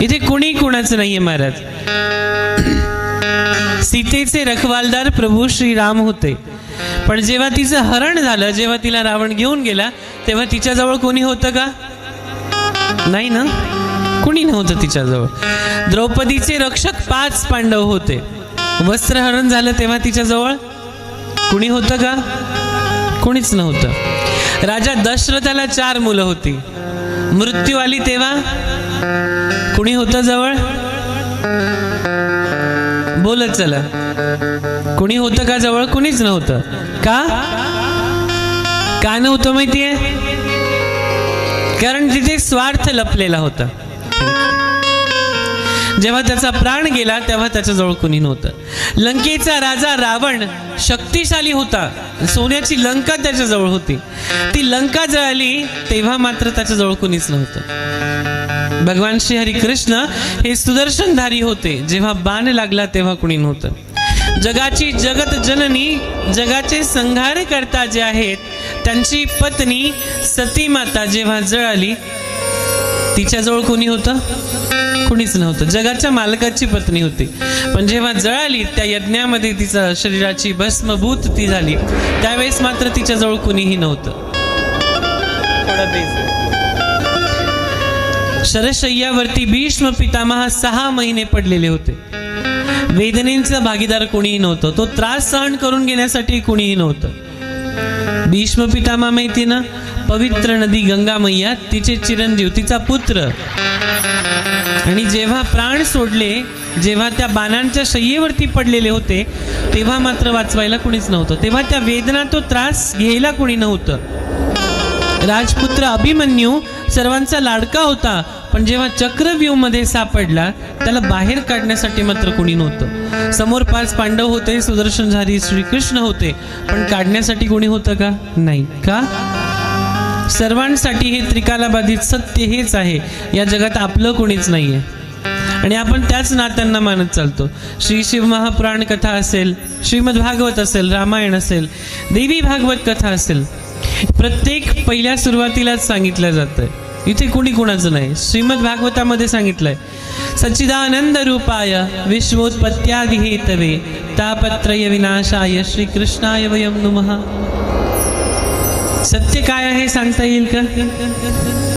इथे कुणी कुणाचं नाहीये महाराज सीतेचे रखवालदार प्रभू श्रीराम होते. पण जेव्हा तिचं हरण झालं जेव्हा तिला रावण घेऊन गेला तेव्हा तिच्याजवळ कोणी होतं का? नाही ना? कुणी नव्हतं तिच्याजवळ. द्रौपदीचे रक्षक पाच पांडव होते. वस्त्रहरण झालं तेव्हा तिच्याजवळ? कुणी होतं का? कुणीच नव्हतं. राजा दशरथाला चार मुलं होती. मृत्यू आली तेव्हा? कुणी होतं जवळ? बोलत चला. कुणी होतं का जवळ? कुणीच नव्हतं. का? का नव्हतं माहितीये? कारण तिथे स्वार्थ लपलेला होता. जेव्हा त्याचा प्राण गेला तेव्हा त्याच्याजवळ कुणी नव्हतं. लंकेचा राजा रावण शक्तिशाली होता. सोन्याची लंका त्याच्याजवळ होती. ती लंका जळाली तेव्हा मात्र त्याच्याजवळ कुणीच नव्हतं. भगवान श्री हरी कृष्ण हे सुदर्शनधारी होते. जेव्हा बाण लागला तेव्हा कुणी नव्हतं. जगाची जगत जननी जगाचे संहार करता जे आहेत त्यांची पत्नी सती माता जेव्हा जळाली तिच्याजवळ कोणी होतं? कुणीच नव्हतं. जगाच्या मालकाची पत्नी होती. पण जेव्हा जळाली त्या यज्ञामध्ये तिचं शरीराची भस्मभूत ती झाली. त्यावेळेस मात्र तिच्याजवळ कुणीही नव्हतं. थोडा शरशय्यावरती भीष्म पितामह सहा महिने पडलेले होते. वेदनेचा भागीदार कोणीही नव्हतं. तो त्रास सहन करून घेण्यासाठी कुणीही नव्हतं. भीष्म पितामह माहिती ना? पवित्र नदी गंगा मैया तिचे चिरंजीव तिचा पुत्र. आणि जेव्हा प्राण सोडले जेव्हा त्या बाणांच्या शय्येवरती पडलेले होते तेव्हा मात्र वाचवायला कुणीच नव्हतं. तेव्हा त्या वेदना तो त्रास घ्यायला कुणी नव्हतं. राजपुत्र अभिमन्यू सर्वांचा लाडका होता. पण जेव्हा चक्रव्यू मध्ये सापडला त्याला बाहेर काढण्यासाठी मात्र कुणी नव्हतं. समोर पाच पांडव होते सुदर्शनधारी श्रीकृष्ण होते. पण काढण्यासाठी कोणी होतं का? नाही. का? सर्वांसाठी हे त्रिकालाबाधित सत्य हेच आहे. या जगात आपलं कोणीच नाहीये. आणि आपण त्याच नात्यांना मानत चालतो. श्री शिव महापुराण कथा असेल श्रीमद भागवत असेल रामायण असेल देवी भागवत कथा असेल प्रत्येक पहिल्या सुरुवातीलाच सांगितलं जातं इथे कुणी कुणाचं नाही. श्रीमद भागवतामध्ये सांगितलंय सच्चिदानंद रूपाय विश्वोत्पत्त्यादि हेतवे तापत्रय विनाशाय श्रीकृष्णाय वयम नुमः. सत्य काय आहे सांगता येईल का?